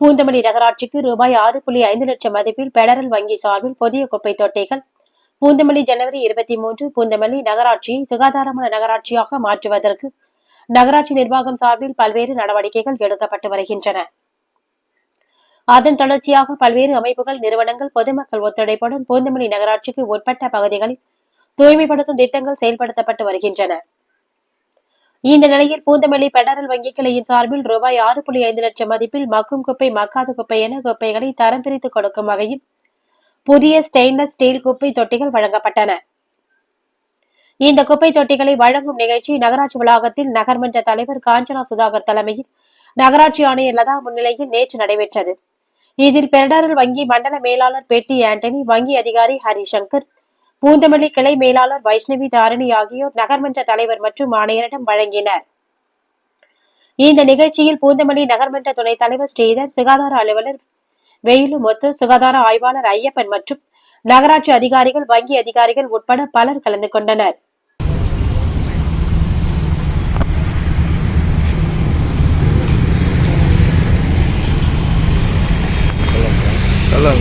பூந்தமல்லி நகராட்சிக்கு ரூபாய் ஆறு புள்ளி ஐந்து லட்சம் மதிப்பில் பெடரல் வங்கி சார்பில் புதிய குப்பை தொட்டிகள். பூந்தமல்லி ஜனவரி இருபத்தி மூன்று பூந்தமல்லி நகராட்சியை சுகாதாரமான நகராட்சியாக மாற்றுவதற்கு நகராட்சி நிர்வாகம் சார்பில் பல்வேறு நடவடிக்கைகள் எடுக்கப்பட்டு வருகின்றன. அதன் தொடர்ச்சியாக பல்வேறு அமைப்புகள் நிறுவனங்கள் பொதுமக்கள் ஒத்துழைப்புடன் பூந்தமல்லி நகராட்சிக்கு உட்பட்ட பகுதிகளில் தூய்மைப்படுத்தும் திட்டங்கள் செயல்படுத்தப்பட்டு வருகின்றன. இந்த நிலையில் பூந்தமல்லி பெடரல் வங்கி கிளையின் சார்பில் ரூபாய் ஆறு புள்ளி ஐந்து லட்சம் மதிப்பில் மக்கும் குப்பை மக்காத குப்பை என குப்பைகளை தரம் பிரித்து கொடுக்கும் வகையில் புதிய ஸ்டெயின்லெஸ் ஸ்டீல் குப்பை தொட்டிகள் வழங்கப்பட்டன. இந்த குப்பை தொட்டிகளை வழங்கும் நிகழ்ச்சி நகராட்சி வளாகத்தில் நகர்மன்ற தலைவர் காஞ்சனா சுதாகர் தலைமையில் நகராட்சி ஆணையர் லதா முன்னிலையில் நேற்று நடைபெற்றது. இதில் பெடரல் வங்கி மண்டல மேலாளர் பெட்டி ஆண்டனி வங்கி அதிகாரி ஹரிசங்கர் பூந்தமல்லி கிளை மேலாளர் வைஷ்ணவி தாரணி ஆகியோர் நகர்மன்ற தலைவர் மற்றும் ஆணையரிடம் வழங்கினர். இந்த நிகழ்ச்சியில் பூந்தமல்லி நகர்மன்ற துணைத் தலைவர் ஸ்ரீதர் சுகாதார அலுவலர் வெயிலுமுத்து சுகாதார ஆய்வாளர் ஐயப்பன் மற்றும் நகராட்சி அதிகாரிகள் வங்கி அதிகாரிகள் உட்பட பலர் கலந்து கொண்டனர். நல்லா